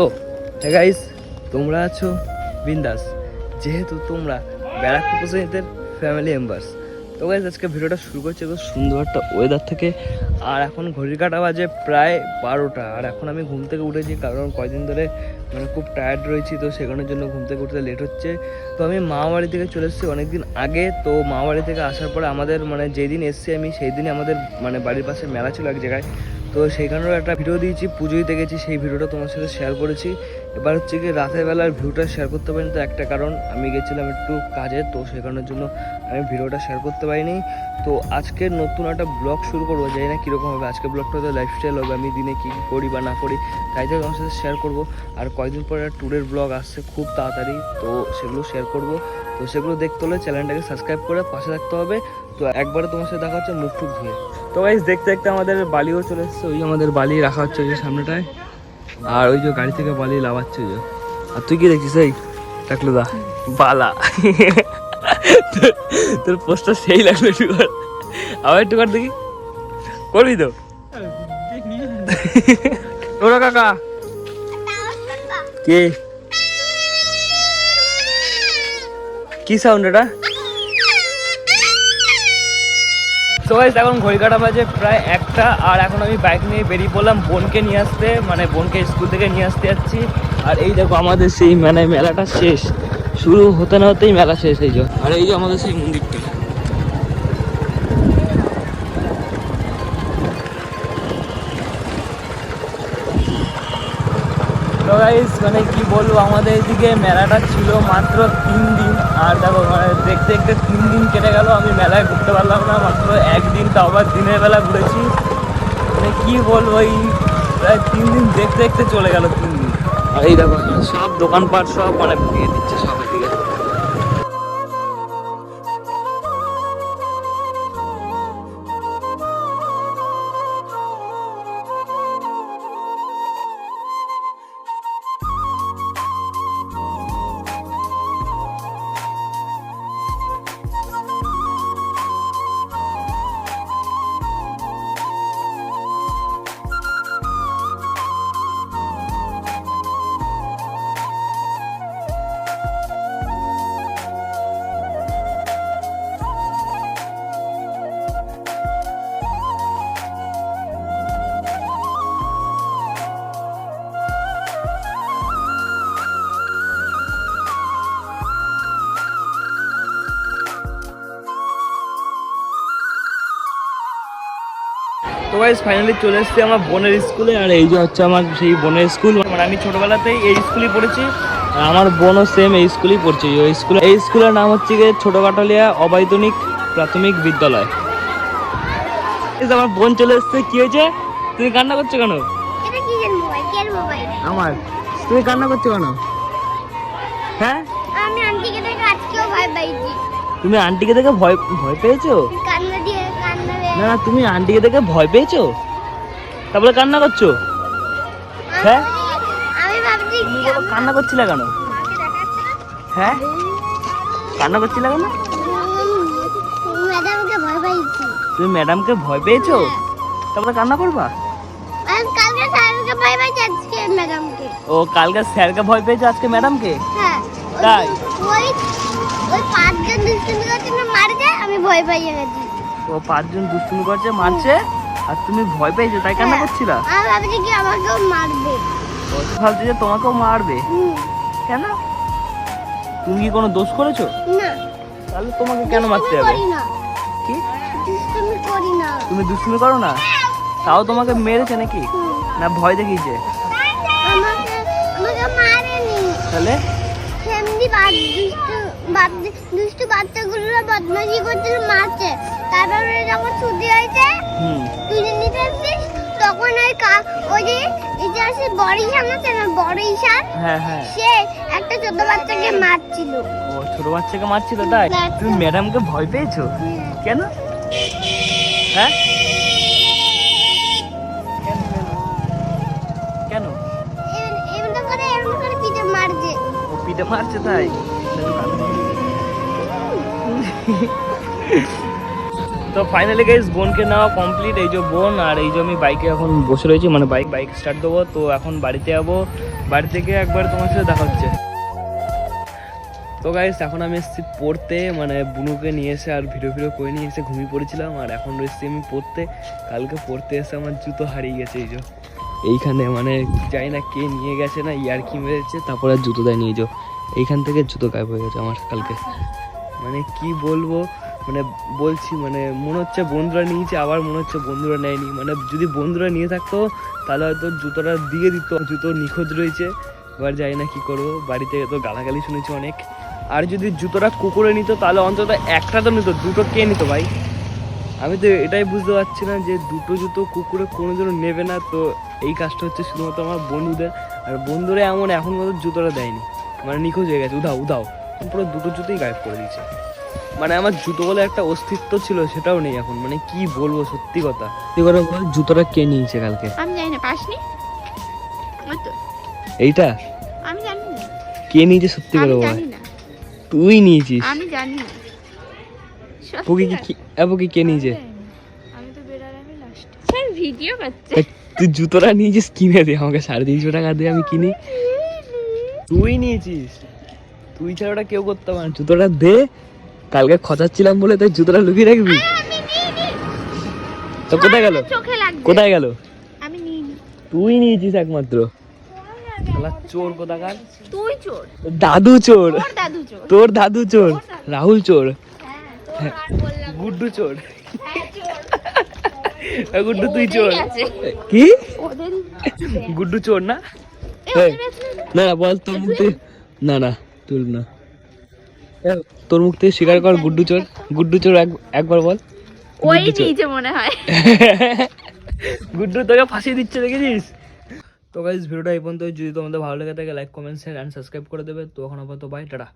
So guys তোমরা আছো বিন্দাস। যেহেতু তোমরা ব্যারাকপুর প্রসেনজিতের ফ্যামিলি মেম্বার্স তো গাইস আজকে ভিডিওটা শুরু করছে খুব সুন্দর একটা ওয়েদার থেকে। আর এখন ঘড়ির কাটা বাজে প্রায় বারোটা। আর এখন আমি ঘুম থেকে উঠেছি কারণ কয়দিন ধরে মানে খুব টায়ার্ড রয়েছি, তো সেখানের জন্য ঘুম থেকে উঠতে লেট হচ্ছে। তো আমি মামাবাড়ি থেকে চলে এসেছি অনেকদিন আগে। তো মামাবাড়ি থেকে আসার পরে আমাদের মানে যেদিন এসেছি আমি সেই দিনই আমাদের মানে বাড়ির পাশে মেলা ছিল এক জায়গায়। তো সেইখানেও একটা ভিডিও দিয়েছি পুজো দিতে গেছি, সেই ভিডিওটা তোমার সাথে শেয়ার করেছি। এবার হচ্ছে কি রাতের বেলার ভিউটা শেয়ার করতে পারিনি, তো একটা কারণ, আমি গেছিলাম একটু কাজে, তো সেই কারণের জন্য আমি ভিডিওটা শেয়ার করতে পারিনি। তো আজকে নতুন একটা ব্লগ শুরু করব, জানি না কীরকম হবে, আজকে ব্লগটা তো লাইফস্টাইল হবে, আমি দিনে কী কী করি বা না করি, তাই তো তোমার সাথে শেয়ার করব। আর কয়েকদিন পরে একটা ট্যুরের ব্লগ আসছে খুব তাড়াতাড়ি, তো সেগুলো শেয়ার করব। তো সেগুলো দেখতে হলে চ্যানেলটাকে সাবস্ক্রাইব করে পাশে থাকতে হবে। তো একবারে তোমার সাথে দেখা হচ্ছে মুখ টুক ধুয়ে। তো গাইজ দেখতে দেখতে আমাদের বালিও চলে এসছে। ওই আমাদের বালি রাখা হচ্ছে ওই যে সামনেটায়। আর ওই যে গাড়ি থেকে বালি লাভাচ্ছে যে। আর তুই কি দেখছিস এই? টাকলু দা, বালা। তোর- পোস্টটা সেই লাগল একটু আবার একটু কর দেখি। করবি তো? ওরা কাকা। কে? কি সাউন্ড এটা? তো গাইজ এখন ঘড়ি কাটা বাজে প্রায় একটা, আর এখন আমি বাইক নিয়ে বেরিয়ে পড়লাম বোনকে নিয়ে আসতে মানে বোনকে স্কুল থেকে নিয়ে আসতে যাচ্ছি। আর এই দেখো আমাদের সেই মানে মেলাটা শেষ। শুরু হতে না হতেই মেলা শেষ, এই যে। আর এই যে আমাদের সেই মন্দিরটা। তো মানে কি বলব, আমাদের এদিকে মেলাটা ছিল মাত্র তিন দিন। আর দেখো মানে দেখতে দেখতে তিন দিন কেটে গেল, আমি মেলায় ঘুরতে পারলাম না, মাত্র একদিন তো আবার দিনের বেলা ঘুরেছি। মানে কি বলব, এই প্রায় তিন দিন দেখতে দেখতে চলে গেল তিন দিন। আর এই দেখো, সব দোকানপাট সব মানে দিয়ে দিচ্ছে সব এদিকে। তো গাইস ফাইনালি চলে এসেছি আমার বোনের স্কুলে আর এই যে হচ্ছে আমার সেই বোনের স্কুল। মানে আমি ছোটবেলাতেই এই স্কুলেই পড়েছি আমার বোনও সেম এই স্কুলেই পড়ছে। এই স্কুলে এই স্কুলের নাম হচ্ছে গিয়ে ছোট কাটলিয়া অবৈতনিক প্রাথমিক বিদ্যালয়। আমার বোন চলে এসেছে কি হয়েছে? তুমি কান্না করছ কেন? আমার? তুমি কান্না করছ কেন? হ্যাঁ? আমি আন্টিকে দেখে আজকেও ভয় পাইছি। তুমি আন্টিকে দেখে ভয় ভয় পেয়েছ কান্না দিয়ে কান্না দিয়ে না তুমি আন্টিকে দেখে ভয় পেয়েছ? তারপরে কান্না করছ? হ্যাঁ? কান্না করছিলে কেন? হ্যাঁ? কান্না করছিলে কেন? তুমি ম্যাডামকে ভয় পেয়েছ? তারপরে কান্না করবা? ও কালকে স্যারকে ভয় পেয়েছ আজকে ম্যাডামকে? হ্যাঁ। তাই? ওই ওই পাঁচজন দুষ্টামি করছে আমি ভয় পাইয়ে গেছি। ও পাঁচজন দুষ্টুমি করছে মারছে আর তুমি ভয় পেয়েছ তাই কেন। করছিলা? আমি ভাবছি কি আমাকেও মারবে। ও ভাবছি যে তোমাকেও মারবে? কেন? তুমি কি কোনো দোষ করেছ? না। তাহলে তোমাকে কেন মারতে হবে? কি? দুষ্টুমি করি না। তুমি দুষ্টুমি করো না? তাও তোমাকে মেরেছে নাকি? না ভয় দেখিয়েছে? আমাকে আমাকে মারেনি। তাহলে? বাদ দুষ্টু বাচ্চাগুলো বদমাশি করছিল মারছে। তারপরে যখন ছুটি হয়েছে তুলে নিতে এসছিস তখন ওই কা ওই যে আছে বড় ঈশান আছে না বড় ঈশান হ্যাঁ হ্যাঁ। সে একটা ছোট বাচ্চাকে মারছিল। ও ছোট বাচ্চাকে মারছিল তাই? তুমি ম্যাডামকে ভয় পেয়েছ? কেন? হ্যাঁ? কেন? কেন এমন- এমন করে এমন করে পিঠে মারছে। ও পিঠে মারছে তাই? তো ফাইনালি গাইজ বোনকে নেওয়া কমপ্লিট এই যে বোন আর এই যে আমি বাইকে এখন বসে রয়েছি মানে বাইক বাইক স্টার্ট দেবো। তো এখন বাড়িতে যাব। বাড়ি থেকে একবার তোমার সাথে দেখা হচ্ছে। তো গাইস এখন আমি এসেছি পড়তে। মানে বুনুকে নিয়ে এসে আর ভিডিও ভিডিও করে নিয়ে এসে ঘুমিয়ে পড়েছিলাম। আর এখন রয়েছি আমি পড়তে। কালকে পড়তে এসে আমার জুতো হারিয়ে গেছে, এই যে। এইখানে মানে জানি না কে নিয়ে গেছে না, ইয়ার কি মেরেছে, তারপরে জুতো দেয় নিয়ে যাও এইখান থেকে জুতো গায়েব হয়ে গেছে আমার কালকে। মানে কি বলব মানে বলছি মানে মনে হচ্ছে বন্ধুরা নিয়েছে, আবার মনে হচ্ছে বন্ধুরা নেয়নি। মানে যদি বন্ধুরা নিয়ে থাকতো, তাহলে হয়তো জুতোটা দিয়ে দিত, জুতো নিখোঁজ রয়েছে। এবার জানি না কি করব, বাড়িতে তো গালাগালি শুনেছি অনেক। আর যদি জুতোটা কুকুরে নিত, তাহলে অন্তত একটা তো নিত, দুটো কে নিত ভাই? আমি তো এটাই বুঝতে পারছি না যে দুটো জুতো কুকুরে কোনো জন্য নেবে না, তো এই কাজটা হচ্ছে শুধুমাত্র আমার বন্ধুদের আর বন্ধুরা এমন এখন মতো জুতোটা দেয়নি। মানে নিখোঁজ হয়ে গেছে উধাও উধাও। পুরো দুটো জুতোই গায়েব করে দিয়েছে। মানে আমার জুতো বলে একটা অস্তিত্ব ছিল সেটাও নেই এখন। মানে কি বলব সত্যি কথা। সত্যি কথা বল জুতোটা কে নিয়েছে কালকে? আমি জানি না পাসনি? এইটা? আমি জানি না। কে নিয়েছে সত্যি আমি করে বল তুই নিয়েছিস? আমি জানি না। পুকি কি কি আপু কি কে নিয়েছে? আমি তো বেরার লাস্ট স্যার ভিডিও করছে তুই জুতোটা নিয়েছিস কিনে দে আমাকে সাড়ে তিনশো টাকা দিয়ে আমি কিনি। তুই নিয়েছিস? তুই ছাড়া ওটা কেউ করতে পারে জুতোটা দে কালকে খচাচ্ছিলাম বলে তাই জুতোটা লুকিয়ে রাখবি? তো কোথায় গেল? কোথায় গেল? তুই নিয়েছিস একমাত্র। চোর কোথাকার? তুই চোর। দাদু চোর। তোর দাদু চোর। রাহুল চোর। হ্যাঁ গুড্ডু চোর। হ্যাঁ গুড্ডু তুই চোর। কি? গুড্ডু চোর না? না না বল তোর মুখ না না তুল না। তোর মুখ থেকে স্বীকার কর গুড্ডু চোর। গুড্ডু চোর এক- একবার বল। ওই গুড্ডু চোর। মনে হয়। গুড্ডু তোকে ফাঁসিয়ে দিচ্ছে দেখেছিস তো গাইজ ভিডিওটা এই পর্যন্ত যদি তোমাদের ভালো লেগে থাকে like comment share and subscribe করে দেবে। তো এখন আপাতত বাই টাটা।